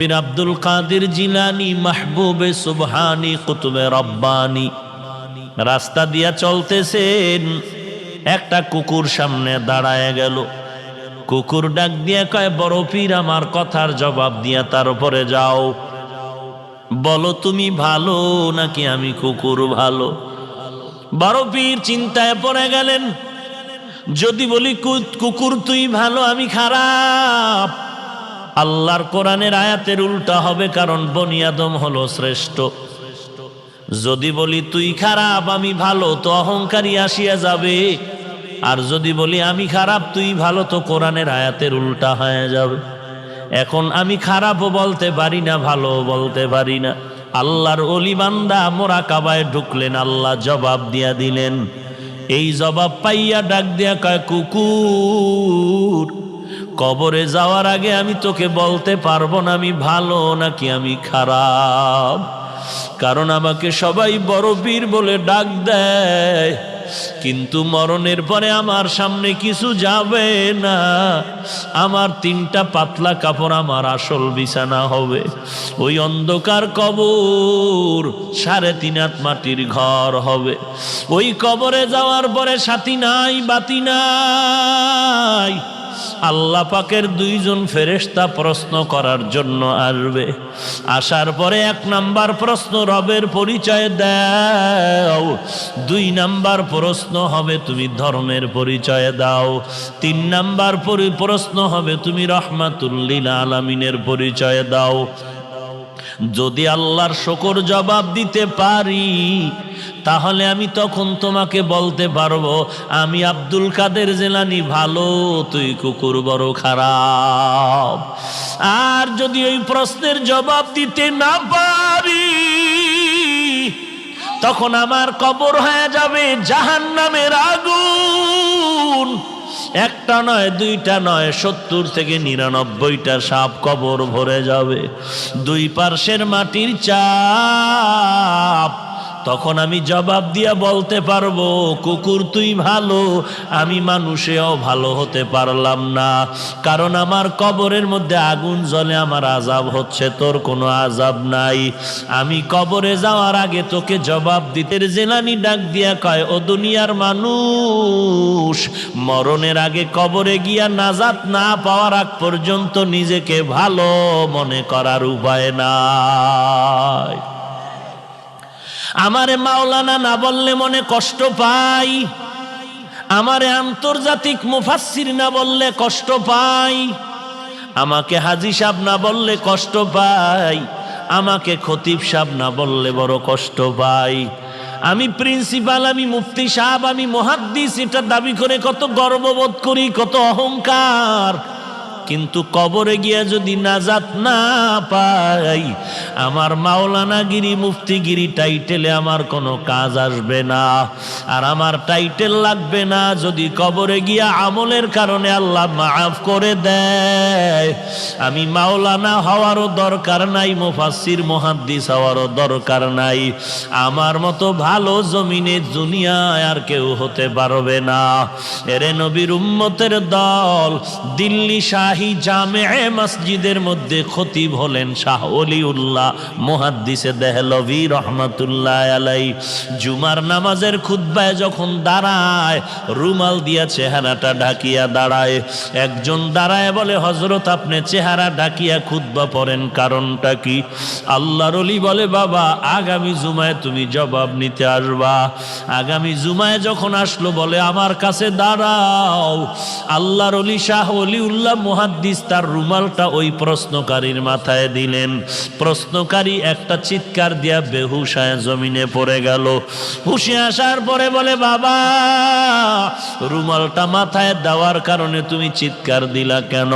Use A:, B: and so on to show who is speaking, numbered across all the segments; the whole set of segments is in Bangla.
A: পীর আব্দুল কাদের জিলানি, মাহবুবে সুবহানি, কুতুবে রব্বানি। রাস্তা দিয়া চলতেছেন, একটা কুকুর সামনে দাঁড়ায় গেল। কুকুর ডাক দিয়া কয়, বড় পীর, আমার কথার জবাব দিয়া তার উপরে যাও। বলো, তুমি ভালো নাকি আমি কুকুর ভালো? বড় পীর চিন্তায় পড়ে গেলেন। যদি বলি কুকুর তুই ভালো, আমি খারাপ। আল্লাহর কোরআনের আয়াতের উল্টা হবে কারণ বনিয়াদম হলো শ্রেষ্ঠ। যদি বলি, তুই খারাপ, আমি ভালো, তো অহংকারী আসিয়া যাবে। আর যদি বলি, আমি খারাপ, তুই ভালো, তো কোরআনের আয়াতের উল্টা হয়ে যাবে। এখন আমি খারাপও বলতে পারি না ভালো বলতে পারি না। আল্লাহর অলি বান্দা মোরা কাবায় ঢুকলেন, আল্লাহ জবাব দিয়া দিলেন। এই জবাব পাইয়া ডাক দিয়া কয়, কুকুর কবরে যাওয়ার আগে আমি তোকে বলতে পারব না আমি ভালো নাকি আমি খারাপ। কারণ আমাকে সবাই বড় বীর বলে ডাক দেয়। কিন্তু মরণের পরে আমার সামনে কিছু যাবে না। আমার তিনটা পাতলা কাপড় আমার আসল বিছানা হবে। ওই অন্ধকার কবর সাড়ে তিন হাত মাটির ঘর হবে। ওই কবরে যাওয়ার পরে সাথী নাই, বাতি নাই। আল্লাহ পাকের দুইজন ফেরেস্তা প্রশ্ন করার জন্য আসবে। আসার পরে এক নাম্বার প্রশ্ন, রবের পরিচয় দাও। দুই নাম্বার প্রশ্ন হবে, তুমি ধর্মের পরিচয় দাও। তিন নাম্বার পরি- প্রশ্ন হবে, তুমি রহমাতুল্লিল আলামিনের পরিচয় দাও। যদি আল্লাহর শকর জবাব দিতে পারি, তাহলে আমি তখন তোমাকে বলতে পারব, আমি আব্দুল কাদের জেলানি, ভালো, তুই কুকুর বড় খারাপ। আর যদি ওই প্রশ্নের জবাব দিতে না পারি, তখন আমার কবর হয়ে যাবে জাহান নামের আগুন। একটা নয়, দুইটা নয়, সত্তর থেকে নিরানব্বইটা সাপ কবর ভরে যাবে। দুই পার্শ্বের মাটির চাপ তখন আমি জবাব দিয়া বলতে পারব, কুকুর তুই ভালো, আমি মানুষেও ভালো হতে পারলাম না। কারণ আমার কবরের মধ্যে আগুন জ্বলে আমার আজাব হচ্ছে, তোর কোনো আজাব নাই। আমি কবরে যাওয়ার আগে তোকে জবাব দিতে জেলানি ডাক দিয়া কয়, ও দুনিয়ার মানুষ, মরণের আগে কবরে গিয়া নাজাত না পাওয়ার আগ পর্যন্ত নিজেকে ভালো মনে করার উপায় নাই। আমারে মাওলানা না বললে মনে কষ্ট পাই। আমারে আন্তর্জাতিক মুফাসসির না বললে কষ্ট পাই। আমাকে হাজি সাহেব না বললে কষ্ট পাই। আমাকে খতিব সাহেব না বললে বড় কষ্ট পাই। আমি প্রিন্সিপাল, আমি মুফতি সাহেব, আমি মহাদ্দিস, এটা দাবি করে কত গর্ববোধ করি, কত অহংকার। কিন্তু কবরে গিয়া যদি নাজাত না পাই, আমার মাওলানাগিরি মুফতিগিরি টাইটেলে আমার কোনো কাজ আসবে না। আর আমার টাইটেল লাগবে না যদি কবরে গিয়া আমলের কারণে আল্লাহ মাফ করে দেয়। আমি মাওলানা হওয়ারও দরকার নাই মুফাসির মহাদ্দিস হওয়ারও দরকার নাই। আমার মতো ভালো জমিনে দুনিয়ায় আর কেউ হতে পারবে না। এরে নবীর উম্মতের দল, দিল্লি শাহী জামে মসজিদের মধ্যে খতিব হলেন শাহ অলিউল্লাহ মুহাদ্দিসে দেহলভি রহমাতুল্লাহ আলাই জুমার নামাজের খুদ্বায় যখন দাঁড়ায়, রুমাল দিয়া চেহারাটা ঢাকিয়া দাঁড়ায়। একজন দাঁড়ায় বলে হজরত আপনি চেহারা ঢাকিয়া খুদ্া পড়েন কারণটা কি? আল্লাহর অলি বলে, বাবা, আগামী জুমায় তুমি জবাব নিতে আসবা। আগামী জুমায় যখন আসলো বলে, আমার কাছে দাঁড়াও। আল্লাহর অলি শাহ অলি উল্লাহ মুহাদ্দিস তার রুমালটা ওই প্রশ্নকারীর মাথায় দিলেন। প্রশ্নকারী একটা চিৎকার দিয়া বেহুশায় জমিনে পড়ে গেল। হুশে আসার পরে বলে, বাবা, রুমালটা মাথায় দেওয়ার কারণে তুমি চিৎকার দিলা কেন?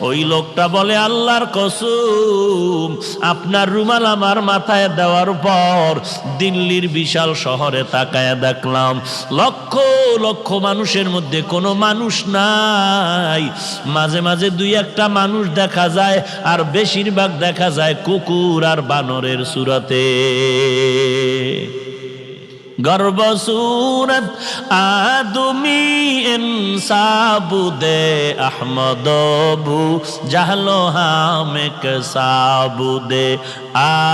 A: ওই লোকটা বলে, আল্লাহর কসুম, আপনার রুমাল আমার মাথায় দেওয়ার পর দিল্লির বিশাল শহরে তাকায় দেখলাম। লক্ষ লক্ষ মানুষের মধ্যে কোনো মানুষ নাই। মাঝে মাঝে দুই একটা মানুষ দেখা যায় আর বেশিরভাগ দেখা যায় কুকুর আর বানরের সুরাতে। গর্বসূরত আদমি আহমদ বু জাহলো হামেক সাবুদে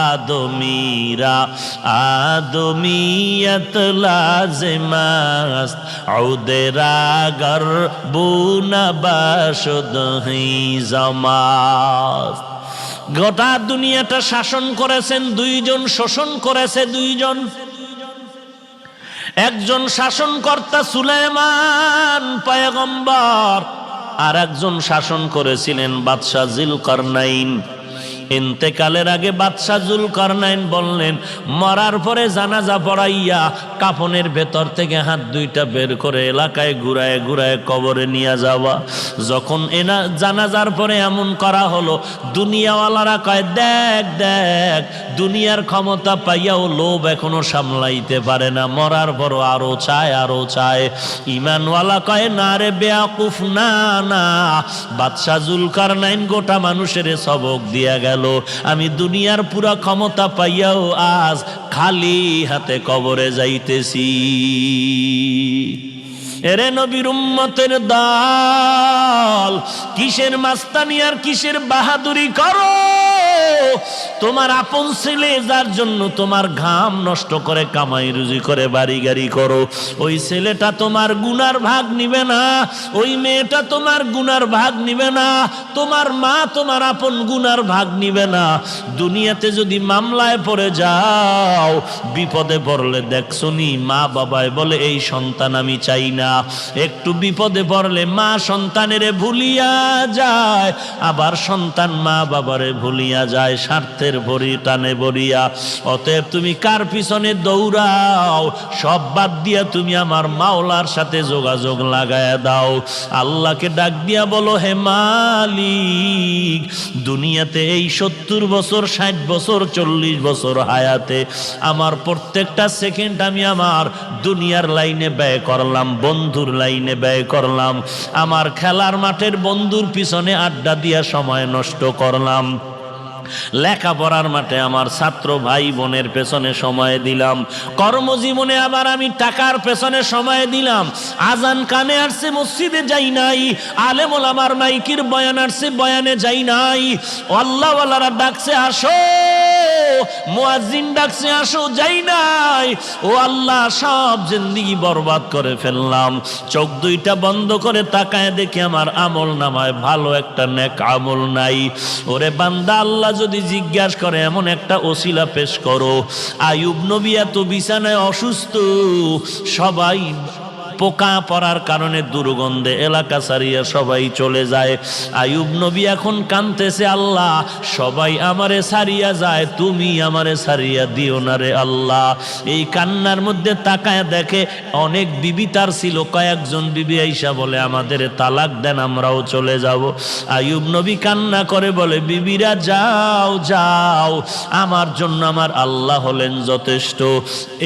A: আদমিরা আদমিয়ত লাজমাস আউদেরা গর্বু নবাসুদ জমাস গোটা দুনিয়াটা শাসন করেছেন, দুইজন শোষণ করেছে দুইজন। একজন শাসনকর্তা সুলেমান পায়গম্বর আর একজন শাসন করেছিলেন বাদশাহ জিল করনাইন ইন্তেকালের আগে বাদশাহ জুল করনাইন বললেন, মরার পরে জানাজা পড়াইয়া কাফনের ভেতর থেকে হাত দুইটা বের করে এলাকায় ঘুরায় ঘুরায় কবরে নিয়ে যাওয়া। যখন এনা জানাজার পরে এমন করা হলো, দুনিয়াওয়ালারা কয়, দেখ দেখ, দুনিয়ার ক্ষমতা পাইয়াও লোভ এখনও সামলাইতে পারে না। মরার পর আরও চায় আরও চায়। ইমানওয়ালা কয়, না রে বেয়াকুফ, না না। বাদশাহ জুলকার নাইন গোটা মানুষের সবক দিয়া গেল। আমি দুনিয়ার পুরা ক্ষমতা পাইয়াও আজ খালি হাতে কবরে যাইতেছি। এরে নবীর উম্মতের দল, কিসের মাস্তানি আর কিসের বাহাদুরি করো? তোমার আপন ছেলে, যার জন্য তোমার ঘাম নষ্ট করে, কামাই রুজি করে, বাড়ি গাড়ি করো, ওই ছেলেটা তোমার গুনার ভাগ নিবে না, ওই মেয়েটা তোমার গুনার ভাগ নিবে না, তোমার মা তোমার আপন গুনার ভাগ নিবে না। দুনিয়াতে যদি মামলায় পড়ে যাও, বিপদে পড়লে দেখছনি মা বাবায় বলে, এই সন্তান আমি চাই না। একটু বিপদে পড়লে মা সন্তানেরে ভুলিয়া যায়, আবার সন্তান মা বাবারে ভুলিয়া যায়, স্বার্থের ভরি টানে বরিয়া অতএব তুমি কার পিছনে দৌড়াও? সব বাদ দিয়া তুমি আমার মাওলার সাথে যোগাযোগ লাগায় দাও। আল্লাহকে ডাক দিয়া বলো, হে মালিক, দুনিয়াতে এই সত্তর বছর, ষাট বছর, চল্লিশ বছর হায়াতে আমার প্রত্যেকটা সেকেন্ড আমি আমার দুনিয়ার লাইনে ব্যয় করলাম, বন্ধুর লাইনে ব্যয় করলাম। আমার খেলার মাঠের বন্ধুর পিছনে আড্ডা দিয়া সময় নষ্ট করলাম। লেখাপড়ার মাঠে আমার ছাত্র ভাই বোনের পেছনে সময় দিলাম। কর্মজীবনে আবার আমি টাকার পেছনে সময় দিলাম। আজান কানে আসছে, মসজিদে যাই নাই। আলেমল আমার মাইকির বয়ান আসছে, বয়ানে যাই নাই। আল্লাহওয়ালারা ডাকছে, আসো। মুয়াজ্জিন ডাকছে, আসো, যাই নাই। ও আল্লাহ, সব জিন্দিগি বরবাদ করে ফেললাম। চোখ দুইটা বন্ধ করে তাকায় দেখে আমার আমল নামায় ভালো একটা নেক আমল নাই। ওরে বান্দা, আল্লাহ যদি জিজ্ঞাসা করে, এমন একটা ওসিলা পেশ করো? আয়ুব নবী এত বিছানায় অসুস্থ। সবাই পোকা পড়ার কারণে দুর্গন্ধে এলাকা সারিয়া সবাই চলে যায়। আয়ুব নবী এখন কানতেছে, আল্লাহ, সবাই আমারে সারিয়া যায়, তুমি আমারে সারিয়া দিও না রে আল্লাহ। এই কান্নার মধ্যে তাকায় দেখে অনেক বিবি তার ছিল, কয়েকজন বিবি আইসা বলে, আমাদের তালাক দেন, আমরাও চলে যাব। আয়ুব নবী কান্না করে বলে, বিবিরা, যাও যাও, আমার জন্য আমার আল্লাহ হলেন যথেষ্ট।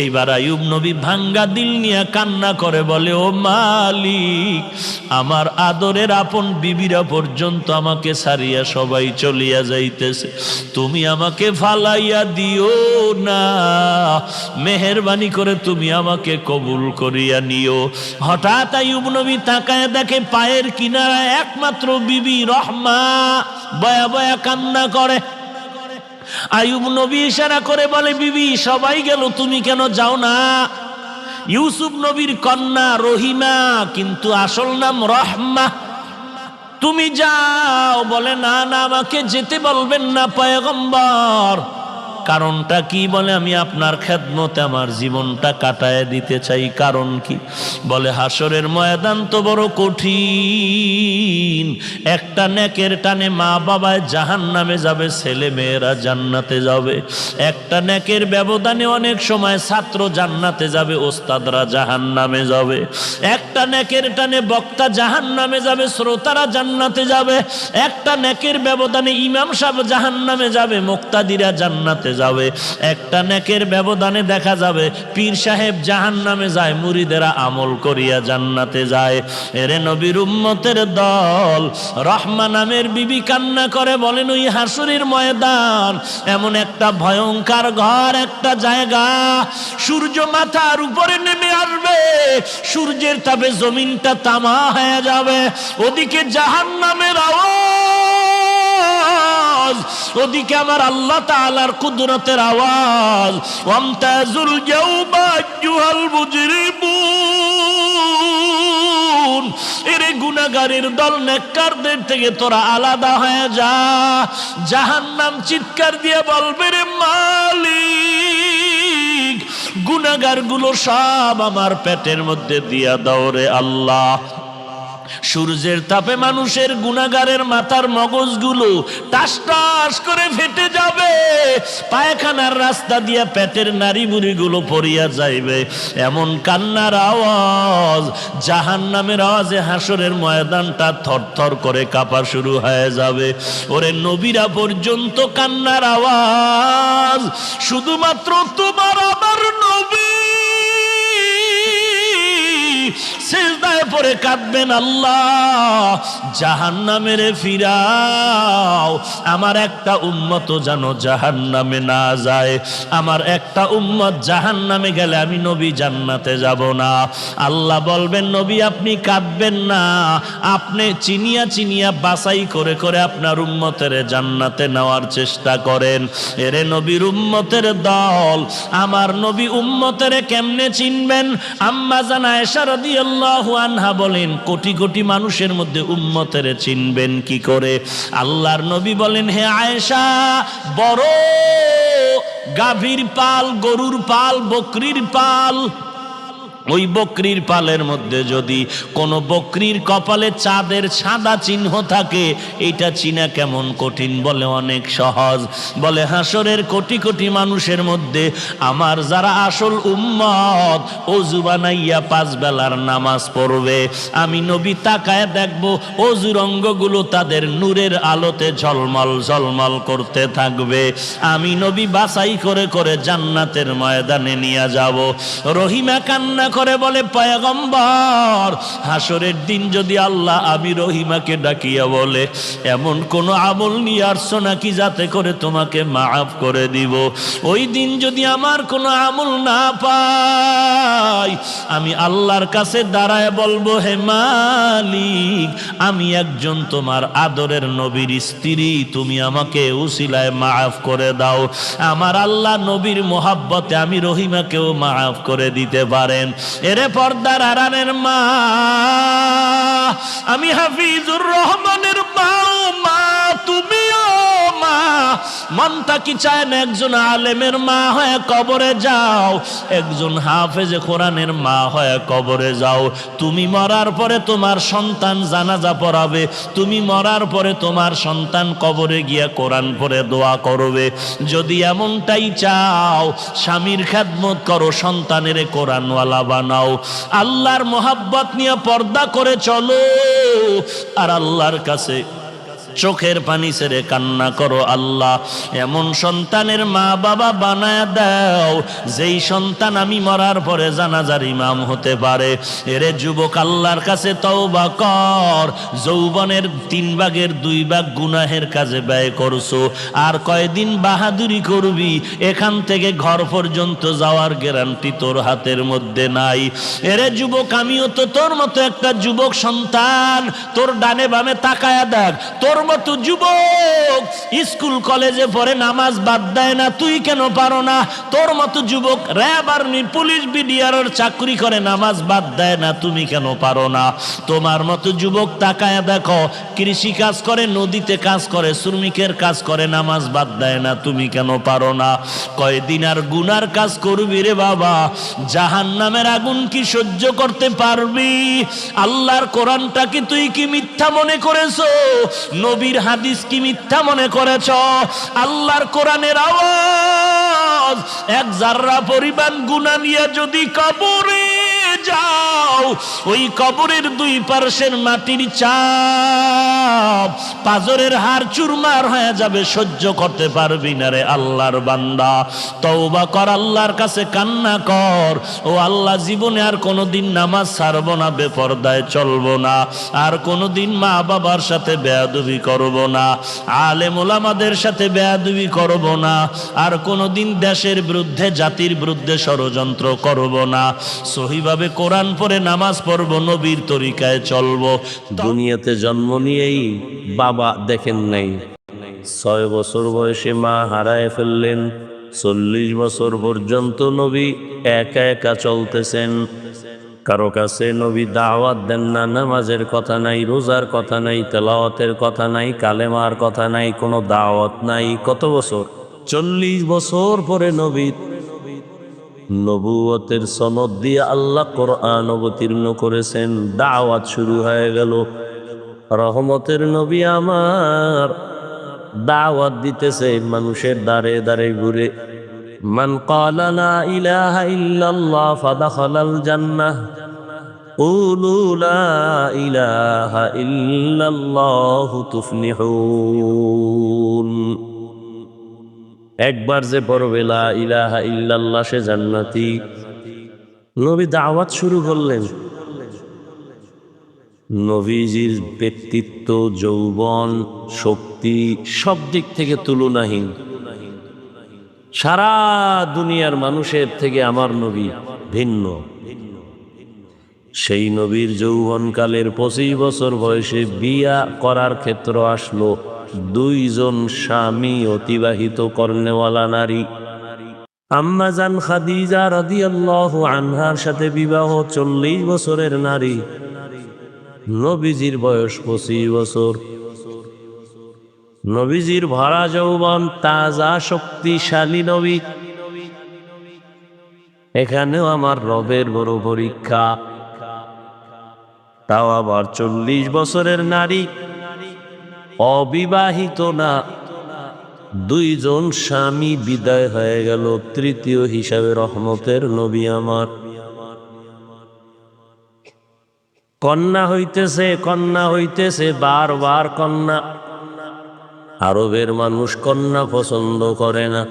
A: এইবার আয়ুব নবী ভাঙ্গা দিল নিয়ে কান্না করে বলে ও মালিক, আমার আদরের আপন বিবিরা পর্যন্ত আমাকে সারিয়া সবাই চলিয়া যাইতেছে। তুমি আমাকে ফালাইয়া দিও না। মেহরবানি করে তুমি আমাকে কবুল করিয়া নিও। হঠাৎ আয়ুব নবী তাকায় দেখে পায়ের কিনারায় একমাত্র বিবি রহমা। বয়া বয়া কান্না করে। আয়ুব নবী ইশারা করে বলে, বিবি, সবাই গেল, তুমি কেন যাও না? ইউসুফ নবীর কন্যা রহিমা, কিন্তু আসল নাম রহমা। তুমি যাও, বলে, না না, আমাকে যেতে বলবেন না, পয়গম্বর। কারণটা কি বলে? আমি আপনার খেদমতে আমার জীবনটা কাটায় দিতে চাই। কারণ কি? বলে, হাসরের ময়দান তো বড় কঠিন। একটা নেকের টানে মা বাবায় জাহান নামে যাবে, ছেলে মেয়েরা জান্নাতে যাবে। একটা নেকের ব্যবধানে অনেক সময় ছাত্র জান্নাতে যাবে, ওস্তাদরা জাহান নামে যাবে। একটা নেকের টানে বক্তা জাহান নামে যাবে, শ্রোতারা জান্নাতে যাবে। একটা নেকের ব্যবধানে ইমাম সাহেব জাহান নামে যাবে, মুক্তাদিরা জান্নাতে যাবে। একটা নেকের ব্যবধানে দেখা যাবে, পীর সাহেব জাহান নামে যায়, মুরিদেরা আমল করিয়া জান্নাতে যায়। এরে নবীর উম্মতের দল, রহমা নামের বিবি কান্না করে বলেন, ওই হাসুরির ময়দান, এমন একটা ভয়ঙ্কর ঘর, একটা জায়গা, সূর্য মাথার উপরে নেমে আসবে, সূর্যের তাপে জমিনটা তামা হয়ে যাবে, ওদিকে জাহান নামের আওয়াজ। ওদিকে আমার আল্লাহ তাআলার কুদরতের আওয়াজ। ওয়ামতাজুল জাওবা দল নেককারদের থেকে তোরা আলাদা হয়ে যা। জাহান্নাম চিৎকার দিয়ে বলবে, রে মালিক গুনাহগারগুলো সব আমার পেটের মধ্যে দিয়া দাও রে আল্লাহ। সূর্যের তাপে মানুষের গুনাগারের মাথার মগজগুলো টাস টাস করে ফেটে যাবে। পায়খানার রাস্তা দিয়া পেটের নারী বুড়িগুলো পড়িয়া যাইবে। এমন কান্নার আওয়াজ জাহান নামের আওয়াজে হাসরের ময়দানটা থরথর করে কাঁপা শুরু হয়ে যাবে। ওরে নবীরা পর্যন্ত কান্নার আওয়াজ, শুধুমাত্র তোমার আমার নবী সেজদায় পরে কাঁদবেন আল্লাহ। জাহান নামের ফিরাও। আমার একটা উম্মত যেন জাহান নামে না যায়। আমার একটা উম্মত জাহান নামে গেলে আমি নবী জান্নাতে যাব না। আল্লাহ বলবেন, নবী, আপনি কাঁদবেন না। আপনি চিনিয়া চিনিয়া বাছাই করে করে আপনার উম্মতের জান্নাতে নেওয়ার চেষ্টা করেন। এরে নবীর উম্মতের দল, আমার নবী উম্মতের কেমনে চিনবেন? আম্মা জানা এসা রাদিয়াল্লাহু আনহা বলেন, কোটি কোটি মানুষের মধ্যে উম্মতের চিনবেন কি করে? আল্লাহর নবী বলেন, হে আয়েশা, বড় গাভীর পাল, গরুর পাল, বকরির পাল ওই বকরির পালের মধ্যে যদি কোনো বকরির কপালে চাঁদের সাদা চিহ্ন থাকে এটা চিনা কেমন কঠিন বলে অনেক সহজ। বলে হাসরের কোটি কোটি মানুষের মধ্যে আমার যারা আসল উম্মত অজু বানাইয়া পাঁচ বেলার নামাজ পড়বে। আমি নবী তাকায় দেখব অজুর অঙ্গগুলো তাদের নূরের আলোতে ঝলমল ঝলমল করতে থাকবে। আমি নবী বাছাই করে করে জান্নাতের ময়দানে নিয়ে যাব। রহিমা কান্না করে বলে, পয়গম্বর, হাসরের দিন যদি আল্লাহ আমি রহিমাকে ডাকিয়া বলে, এমন কোন আমল নিয়ে আসছো নাকি যাতে করে তোমাকে মাফ করে দিব? ওই দিন যদি আমার কোনো আমল না পাই, আমি আল্লাহর কাছে দাঁড়ায় বলব, হে মালিক, আমি একজন তোমার আদরের নবীর স্ত্রী, তুমি আমাকে উসিলায় মাফ করে দাও। আমার আল্লাহ নবীর মোহাব্বতে আমি রহিমাকেও মাফ করে দিতে পারেন। এরে পর্দার আরানের মা আমি হাফিজুর রহমানের মা তুমি মা তুমিও মা মনটা কি চায় না একজন আলেমের মা হয়ে কবরে যাও? একজন হাফেজে কোরআনের মা হয়ে কবরে যাও। তুমি মরার পরে তোমার সন্তান জানাজা পড়াবে। তুমি মরার পরে তোমার সন্তান কবরে গিয়া কোরআন পরে দোয়া করবে। যদি এমনটাই চাও, স্বামীর খেদমত করো, সন্তানের কোরআনওয়ালা বানাও। আল্লাহর মোহাব্বত নিয়ে পর্দা করে চলো। আর আল্লাহর কাছে চোখের পানি ছেড়ে কান্না করো আল্লাহ। এমন সন্তানের মা বাবা বানায় দাও, যেই সন্তান আমি মরার পরে জানাজার ইমাম হতে পারে। এরে যুবক, আল্লাহর কাছে তওবা কর। যৌবনের তিন ভাগের দুই ভাগ গুনাহের কাজে ব্যয় করছ। আর কয়দিন বাহাদুরি করবি? এখান থেকে ঘর পর্যন্ত যাওয়ার গ্যারান্টি তোর হাতের মধ্যে নাই। এরে যুবক, আমিও তো তোর মতো একটা যুবক সন্তান। তোর ডানে বামে তাকায়া দেখ, তোর মতো যুবক, স্কুল, কলেজে পড়ে নামাজ বাদ দেয় না, তুই কেন পারো না? তোর মতো যুবক র্যাব আর্মি, পুলিশ, বিডিআর চাকরি করে নামাজ বাদ দেয় না, তুমি কেন পারো না? তোমার মতো যুবক তাকায়া দেখো, কৃষি কাজ করে, নদীতে কাজ করে, শ্রমিকের কাজ করে, নামাজ বাদ দেয় না, তুমি কেন পারো না? কয়দিন আর গুনার কাজ করবি রে বাবা? জাহান নামের আগুন কি সহ্য করতে পারবি? আল্লাহর কোরআনটা কি তুই কি মিথ্যা মনে করেছ? নবীর হাদিস কি মিথ্যা মনে করেছ? আল্লাহর কোরআনের আওয়াজ। এক জাররা পরিমাণ গুণা নিয়ে যদি কবরে যাও। ওই কবরের দুই পার্শ্বের মাটির চাপ পাজরের হার চুরমার হয়ে যাবে, সহ্য করতে পারবি না রে আল্লাহর বান্দা। তওবা কর, আল্লাহর কাছে কান্না কর। ও আল্লাহ, জীবনে আর কোনোদিন নামাজ ছাড়ব না, বেপরদায় চলবো না, আর কোনোদিন মা বাবার সাথে বেয়াদবি করব না, আলেম ওলামাদের সাথে বেয়াদবি করব না, আর কোনোদিন দেশের বিরুদ্ধে, জাতির বিরুদ্ধে ষড়যন্ত্র করব না। সহিভাবে কোরআন পড়ে নামাজ পড়ব, নবীর তরিকায় চলবো।
B: দুনিয়াতে জন্ম নিয়েই বাবা দেখেন নাই। ছয় বছর বয়সে মা হারায় ফেললেন। চল্লিশ বছর পর্যন্ত নবী একা একা চলতেছেন। কারও কাছে নবী দাওয়াত দেন না, নামাজের কথা নাই, রোজার কথা নাই, তেলাওয়াতের কথা নাই, কালেমার কথা নাই, কোনো দাওয়াত নাই। কত বছর? চল্লিশ বছর পরে নবী নবুয়তের সনদ দিয়ে আল্লাহ কোরআন অবতীর্ণ করেছেন দাওয়াত শুরু হয়ে গেল রহমতের নবী আমার দাওয়াত দিতেছে মানুষের দ্বারে দ্বারে ঘুরে মান ক্বালা লা ইলাহা ইল্লাল্লাহ ফাদাখালাল জান্নাহ قولوا لا إله إلا الله تفلحون একবার যে পড়বে লা ইলাহা ইল্লাল্লাহ, সে জান্নাতি। নবী দাওয়াত শুরু করলেন। নবীজির ব্যক্তিত্ব, যৌবন, শক্তি সব দিক থেকে তুলনাহীন। সারা দুনিয়ার মানুষের থেকে আমার নবী ভিন্ন। সেই নবীর যৌবনকালের পঁচিশ বছর বয়সে বিয়া করার ক্ষেত্র আসলো দুইজন স্বামী অতিবাহিত কর্নেওয়ালা নারী। আম্মাজান খাদিজা রাদিয়াল্লাহু আনহার সাথে বিবাহ চল্লিশ বছরের নারী। নবীজির বয়স পঁচিশ বছর। নবীজির ভরা যৌবন, তাজা, শক্তিশালী নবী। এখানেও আমার রবের বড় পরীক্ষা। তাও আবার চল্লিশ বছরের নারী। অবিবাহিত না। দুইজন স্বামী বিদায় হয়ে গেল তৃতীয় হিসাবে রহমতের নবী আমার। কন্যা হইতেছে কন্যা হইতেছে, বারবার কন্যা। আরবের মানুষ কন্যা পছন্দ করে না।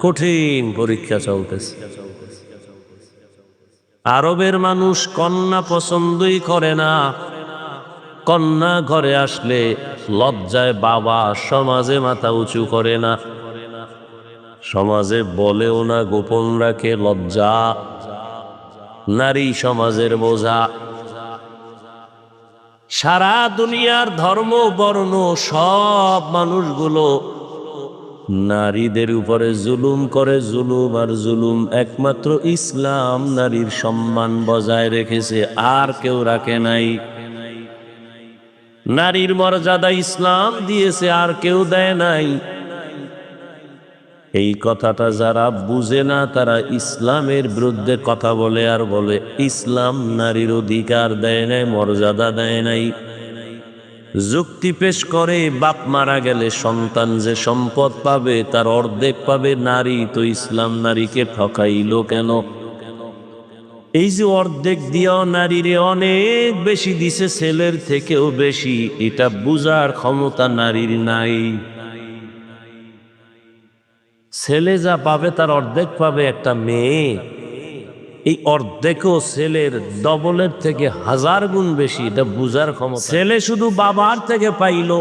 B: কঠিন পরীক্ষা চলতেছে। আরবের মানুষ কন্যা পছন্দই করে না। কন্যা ঘরে আসলে লজ্জায় বাবা সমাজে মাথা উঁচু করে না। সমাজে বলেও না গোপন রাখে লজ্জা। নারী সমাজের বোঝা। সারা দুনিয়ার ধর্ম, বর্ণ, সব মানুষগুলো নারীদের উপরে জুলুম করে জুলুম আর জুলুম একমাত্র ইসলাম নারীর সম্মান বজায় রেখেছে, আর কেউ রাখে নাই। নারীর মর্যাদা ইসলাম দিয়েছে, আর কেউ দেয় নাই। এই কথাটা যারা বুঝে না, তারা ইসলামের বিরুদ্ধে কথা বলে আর বলে, ইসলাম নারীর অধিকার দেয় নাই, মর্যাদা দেয় নাই। যুক্তি পেশ করে, বাপ মারা গেলে সন্তান যে সম্পদ পাবে, তার অর্ধেক পাবে। নারী তো ইসলাম নারীকে ঠকাইল কেন? এই যে অর্ধেক দিয়েও নারীরে অনেক বেশি দিছে, ছেলের থেকেও বেশি। এটা বুঝার ক্ষমতা নারীর নাই। ছেলে যা পাবে, তার অর্ধেক পাবে একটা মেয়ে। এই অর্ধেকও ছেলের ডবলের থেকে হাজার গুণ বেশি এটা বুঝার ক্ষমতা। ছেলে শুধু বাবার থেকে পাইল।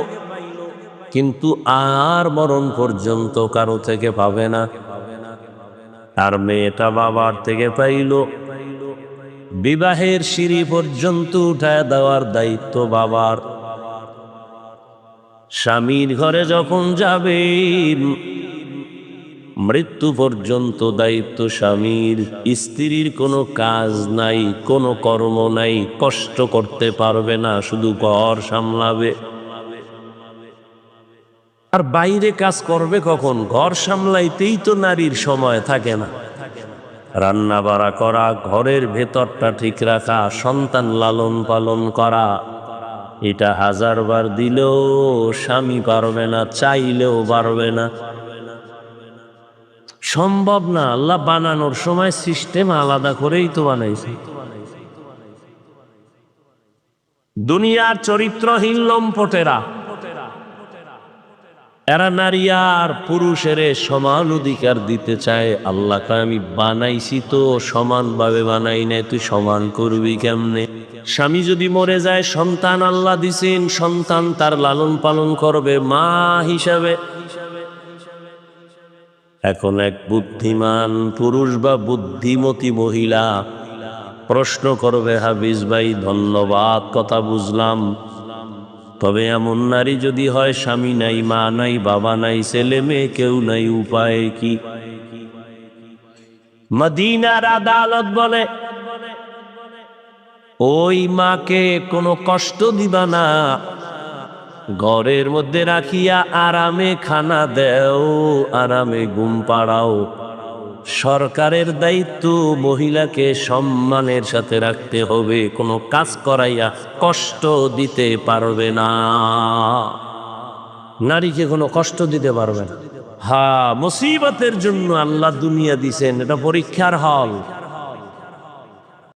B: কিন্তু আর মরণ পর্যন্ত কারও থেকে পাবে না। আর মেয়েটা বাবার থেকে পাইল। বিবাহের সিঁড়ি পর্যন্ত উঠায় দেওয়ার দায়িত্ব বাবার। স্বামীর ঘরে যখন যাবেন মৃত্যু পর্যন্ত দায়িত্ব স্বামীর। স্ত্রীর কোনো কাজ নাই, কোনো কর্ম নাই, কষ্ট করতে পারবে না, শুধু ঘর সামলাবে। আর বাইরে কাজ করবে কখন? ঘর সামলাইতেই তো নারীর সময় থাকে না। রান্না বাড়া করা, ঘরের ভেতরটা ঠিক রাখা, সন্তান লালন পালন করা। এটা হাজারবার দিলেও স্বামী পারবে না, চাইলেও পারবে না। সম্ভব না, আল্লাহ বানানোর সময় সিস্টেম আলাদা করেই তো বানাইছে। দুনিয়ার চরিত্রহীন লম্পটেরা, এরা নারী আর পুরুষের সমান অধিকার দিতে চায়। আল্লাহকে আমি বানাইছি তো সমানভাবে বানাই নাই, তুই সমান করবি কেমনে? স্বামী যদি মরে যায়, সন্তান আল্লাহ দিছেন, সন্তান তার লালন পালন করবে মা হিসাবে। এখন এক বুদ্ধিমান পুরুষ বা বুদ্ধিমতী মহিলা প্রশ্ন করবে হাবিজ ভাই, ধন্যবাদ, কথা বুঝলাম। তবে এমন নারী যদি হয়, স্বামী নাই, মা নাই, বাবা নাই, ছেলে মেয়ে কেউ নাই, উপায় কি? মদিনার আদালত বলে, ওই মাকে কোনো কষ্ট দিবা না। ঘরের মধ্যে রাখিয়া আরামে খানা দেও, আরামে ঘুম পাড়াও। সরকারের দায়িত্ব মহিলাকে সম্মানের সাথে রাখতে হবে, কোনো কাজ করাইয়া কষ্ট দিতে পারবে না। নারীকে কোনো কষ্ট দিতে পারবে না। হা, মুসিবতের জন্য আল্লাহ দুনিয়া দিছেন, এটা পরীক্ষার হল।